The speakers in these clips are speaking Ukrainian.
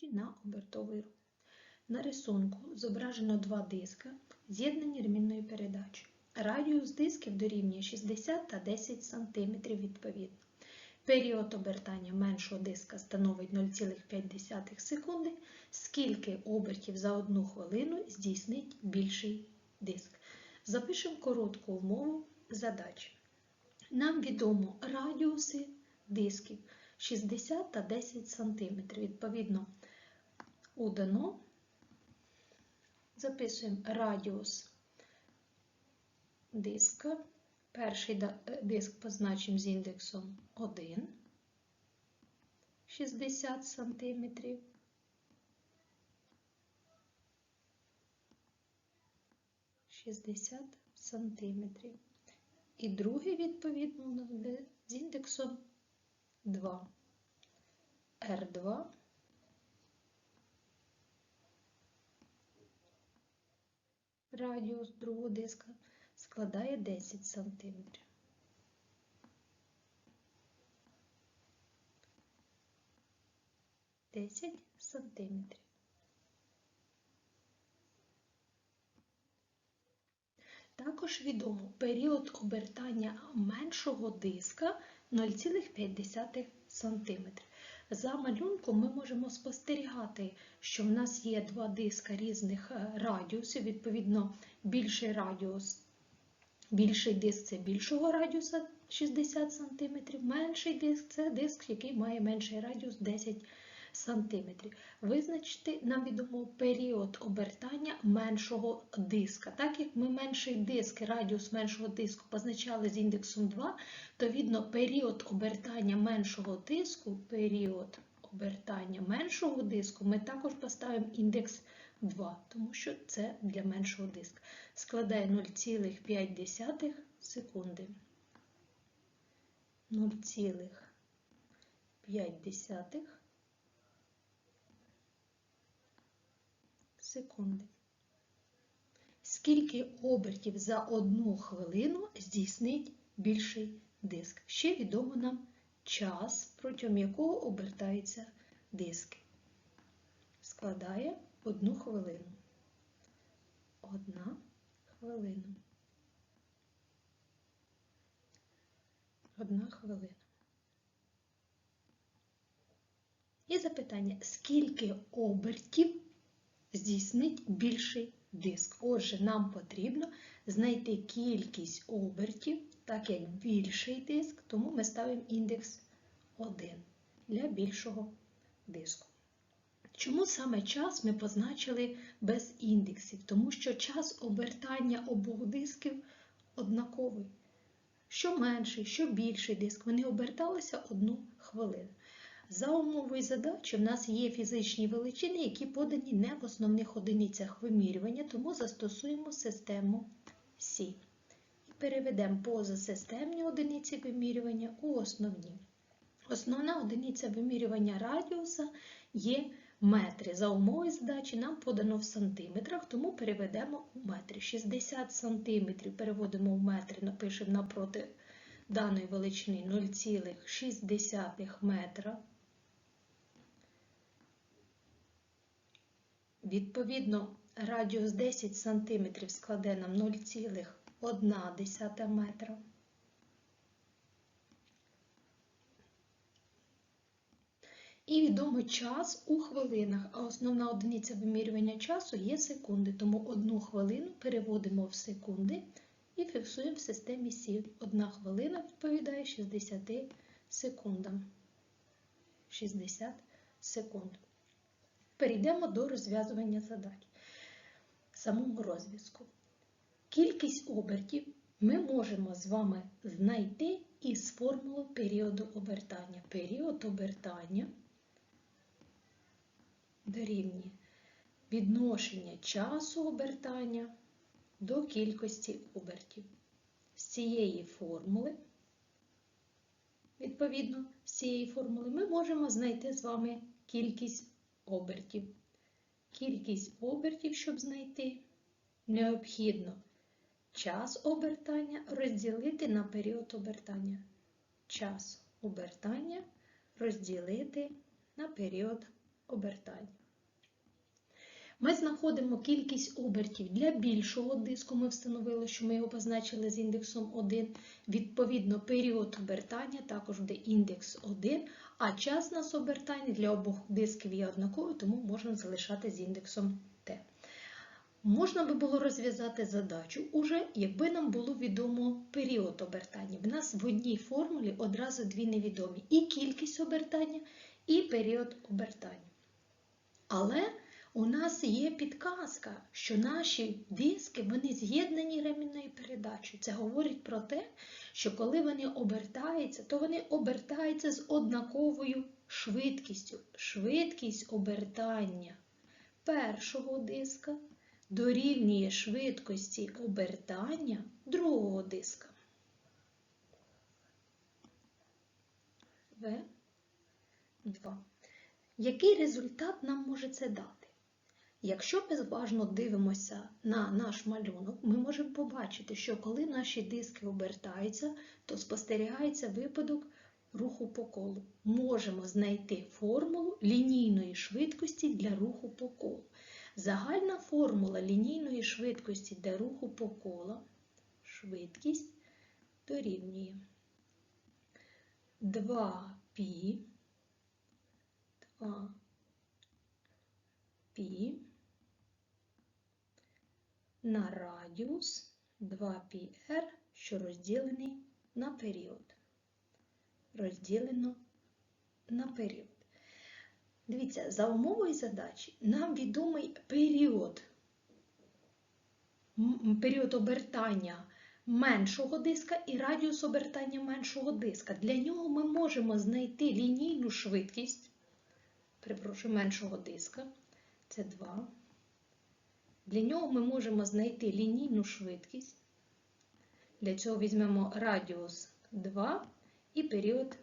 задачі на обертовий рух. На рисунку зображено два диска, з'єднані ремінною передачею. Радіус дисків дорівнює 60 та 10 см відповідно. Період обертання меншого диска становить 0,5 секунди. Скільки обертів за одну хвилину здійснить більший диск? Запишемо коротку умову задачі. Нам відомо радіуси дисків 60 та 10 см. Відповідно, удано записуємо радіус диска. Перший диск позначимо з індексом 1, 60 см. Шістдесят сантиметрів. І другий, відповідно, буде з індексом 2. R2 радіус другого диска складає 10 см. Десять сантиметрів. Також відомо період обертання меншого диска 0,5 см. За малюнком ми можемо спостерігати, що в нас є два диска різних е, радіусів, відповідно, більший радіус, більший диск це більшого радіуса 60 см, менший диск це диск, який має менший радіус 10 см. Визначити нам відомо період обертання меншого диска. Так як ми менший диск, радіус меншого диску позначали з індексом 2, то видно період обертання меншого диску, період обертання меншого диску ми також поставимо індекс 2, тому що це для меншого диска. Складає 0,5 секунди. 0,5 секунди. Скільки обертів за одну хвилину здійснить більший диск? Ще відомо нам час, протягом якого обертаються диски. Складає одну хвилину. Одна хвилина. Одна хвилина. І запитання, скільки обертів здійснить більший диск. Отже, нам потрібно знайти кількість обертів, так як більший диск, тому ми ставимо індекс 1 для більшого диску. Чому саме час ми позначили без індексів? Тому що час обертання обох дисків однаковий. Що менший, що більший диск, вони оберталися одну хвилину. За умовою задачі в нас є фізичні величини, які подані не в основних одиницях вимірювання, тому застосуємо систему Сі. І переведемо позасистемні одиниці вимірювання у основні. Основна одиниця вимірювання радіуса є метри. За умовою задачі нам подано в сантиметрах, тому переведемо у метри. 60 сантиметрів переводимо в метри, напишемо напроти даної величини 0,6 метра. Відповідно, радіус 10 см складе нам 0,1 метра. І відомо час у хвилинах, а основна одиниця вимірювання часу є секунди, тому одну хвилину переводимо в секунди і фіксуємо в системі Сі. Одна хвилина відповідає 60 секундам. 60 секунд. Перейдемо до розв'язування задач. Самого розв'язку. Кількість обертів ми можемо з вами знайти із формули періоду обертання. Період обертання дорівнює відношення часу обертання до кількості обертів. З цієї формули, відповідно, з цієї формули ми можемо знайти з вами кількість обертів. Кількість обертів, щоб знайти, необхідно час обертання розділити на період обертання. Час обертання розділити на період обертання. Ми знаходимо кількість обертів для більшого диску. Ми встановили, що ми його позначили з індексом 1. Відповідно, період обертання також буде індекс 1, а час нас обертання для обох дисків є однаковий, тому можна залишати з індексом T. Можна би було розв'язати задачу уже, якби нам було відомо період обертання. В нас в одній формулі одразу дві невідомі: і кількість обертання, і період обертання. Але у нас є підказка, що наші диски вони з'єднані ремінною передачею. Це говорить про те, що коли вони обертаються, то вони обертаються з однаковою швидкістю. Швидкість обертання першого диска дорівнює швидкості обертання другого диска. В2. Який результат нам може це дати? Якщо ми уважно дивимося на наш малюнок, ми можемо побачити, що коли наші диски обертаються, то спостерігається випадок руху по колу. Можемо знайти формулу лінійної швидкості для руху по колу. Загальна формула лінійної швидкості для руху по колу швидкість дорівнює 2π 2 π на радіус 2πr, що розділений на період. Розділено на період. Дивіться, за умовою задачі нам відомий період, період обертання меншого диска і радіус обертання меншого диска. Для нього ми можемо знайти лінійну швидкість, перепрошую, меншого диска, це 2. Для нього ми можемо знайти лінійну швидкість. Для цього візьмемо радіус 2 і період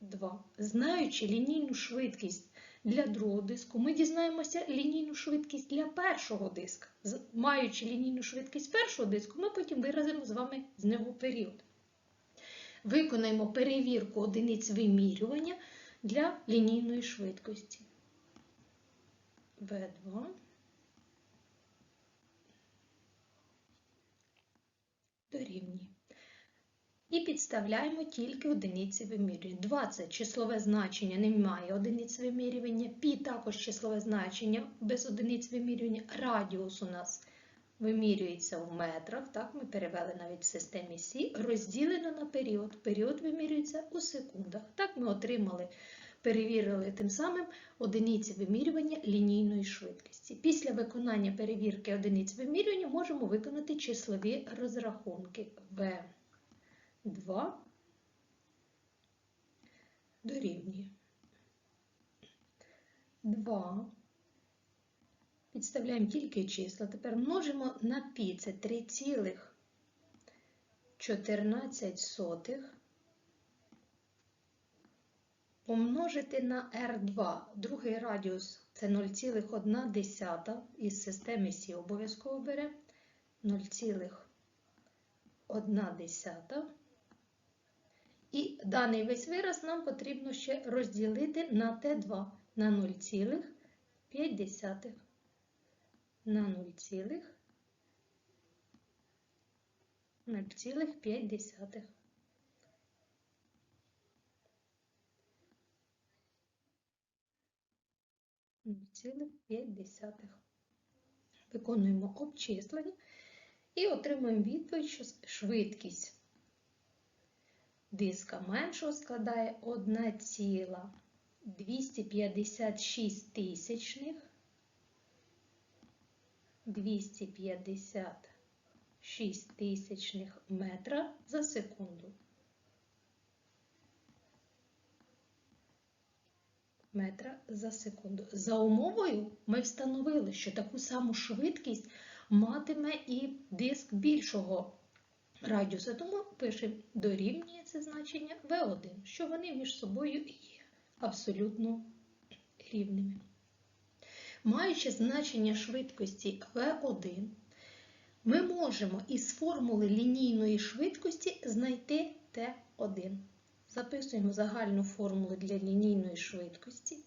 2. Знаючи лінійну швидкість для другого диску, ми дізнаємося лінійну швидкість для першого диска. Маючи лінійну швидкість першого диску, ми потім виразимо з вами з нього період. Виконаємо перевірку одиниць вимірювання для лінійної швидкості. В2. Дорівнює. І підставляємо тільки одиниці вимірювання. 20 числове значення не має одиниць вимірювання, пі також числове значення без одиниць вимірювання. Радіус у нас вимірюється в метрах, так, ми перевели навіть в системі Сі, розділено на період. Період вимірюється у секундах. Так ми отримали, перевірили тим самим одиниці вимірювання лінійної швидкості. Після виконання перевірки одиниць вимірювання можемо виконати числові розрахунки В. 2 дорівнює 2. Підставляємо тільки числа. Тепер множимо на пі, це 3,14 помножити на R2. Другий радіус це 0,1 із системи Сі обов'язково бере 0,1. І даний весь вираз нам потрібно ще розділити на Т2 на 0,5 на 0,5. Виконуємо обчислення і отримуємо відповідь, що швидкість диска меншого складає 1,256 тисячних 256 тисячних метра за секунду. Метра за секунду. За умовою ми встановили, що таку саму швидкість матиме і диск більшого радіуса, тому пишемо дорівнює це значення V1, що вони між собою є абсолютно рівними. Маючи значення швидкості V1, ми можемо із формули лінійної швидкості знайти T1. Записуємо загальну формулу для лінійної швидкості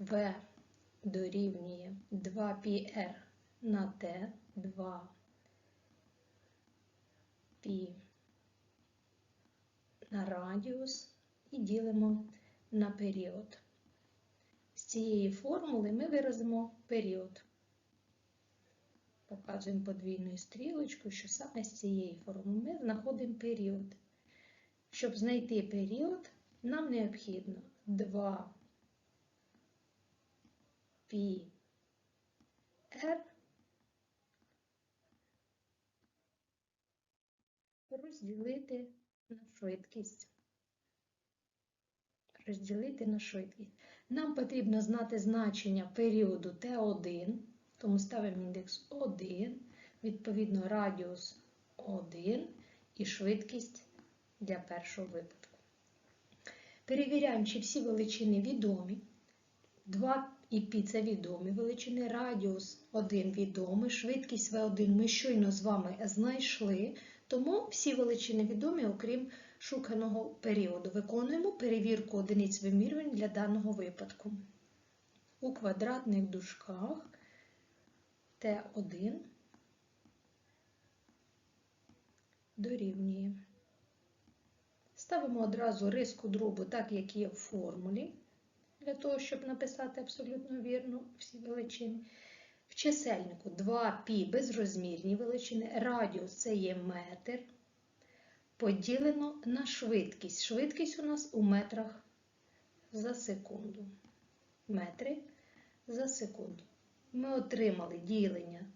V1 дорівнює 2πr на t, 2 π на радіус і ділимо на період. З цієї формули ми виразимо період. Показуємо подвійною стрілочкою, що саме з цієї формули ми знаходимо період. Щоб знайти період, нам необхідно 2 π r розділити на швидкість. Розділити на швидкість. Нам потрібно знати значення періоду Т1, тому ставимо індекс 1, відповідно радіус 1 і швидкість для першого випадку. Перевіряємо, чи всі величини відомі. 2 і π це відомі величини, радіус 1 відомий, швидкість V1 ми щойно з вами знайшли, тому всі величини відомі, окрім шуканого періоду. Виконуємо перевірку одиниць вимірювань для даного випадку. У квадратних дужках Т1 дорівнює. Ставимо одразу риску дробу, так як є в формулі, для того, щоб написати абсолютно вірно всі величини. В чисельнику 2π безрозмірні величини, радіус це є метр, поділено на швидкість. Швидкість у нас у метрах за секунду. Метри за секунду. Ми отримали ділення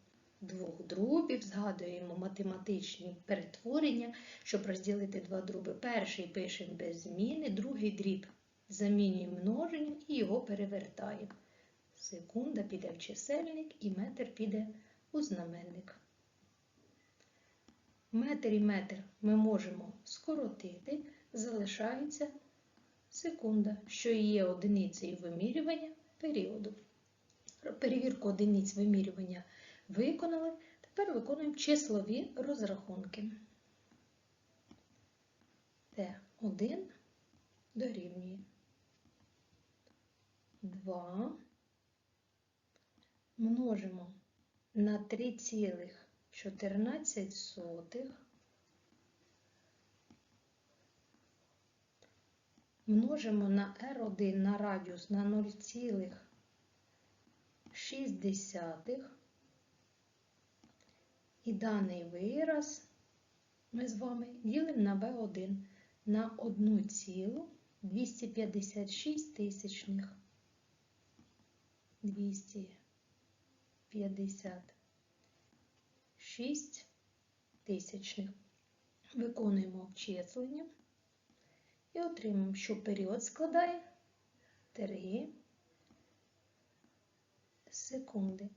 двох дробів, згадуємо математичні перетворення, щоб розділити два дроби. Перший пишемо без зміни, другий дріб замінюємо множенням і його перевертаємо. Секунда піде в чисельник і метр піде у знаменник. Метр і метр ми можемо скоротити, залишається секунда, що є одиницею вимірювання періоду. Перевірку одиниць вимірювання виконали. Тепер виконуємо числові розрахунки. Т1 дорівнює 2 множимо на 3,14 множимо на R1 на радіус на 0,6 і даний вираз ми з вами ділимо на B1 на 1,256 тисячних. 256 тисячних. Виконуємо обчислення і отримаємо, що період складає 3 секунди.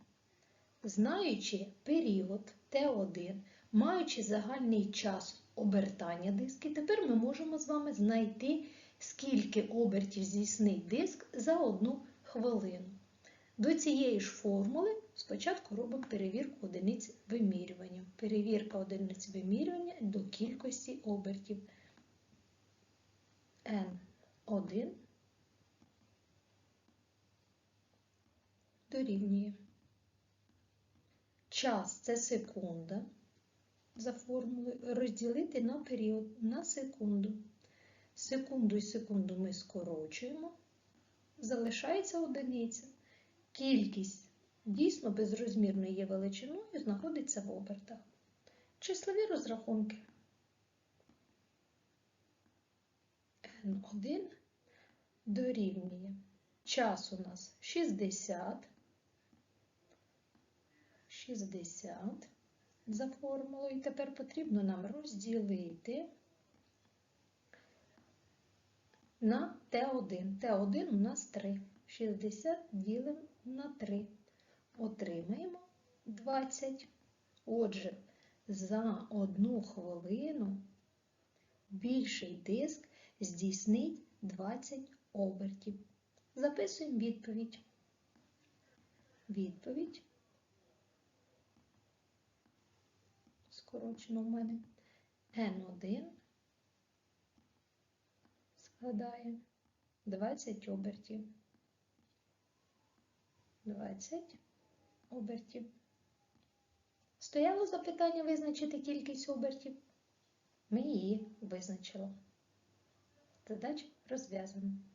Знаючи період Т1, маючи загальний час обертання диски, тепер ми можемо з вами знайти, скільки обертів здійснить диск за одну хвилину. До цієї ж формули спочатку робимо перевірку одиниць вимірювання. Перевірка одиниць вимірювання до кількості обертів N1 дорівнює. Час це секунда. За формулою розділити на період на секунду. Секунду і секунду ми скорочуємо, залишається одиниця. Кількість дійсно безрозмірної є величиною знаходиться в обертах. Числові розрахунки. N1 дорівнює. Час у нас 60. 60 за формулою. Тепер потрібно нам розділити на Т1. Т1 у нас 3. 60 ділимо на 3. Отримаємо 20. Отже, за одну хвилину більший диск здійснить 20 обертів. Записуємо відповідь. Відповідь. Скорочено в мене N1 складає 20 обертів. 20 обертів. Стояло запитання визначити кількість обертів. Ми її визначили. Задача розв'язана.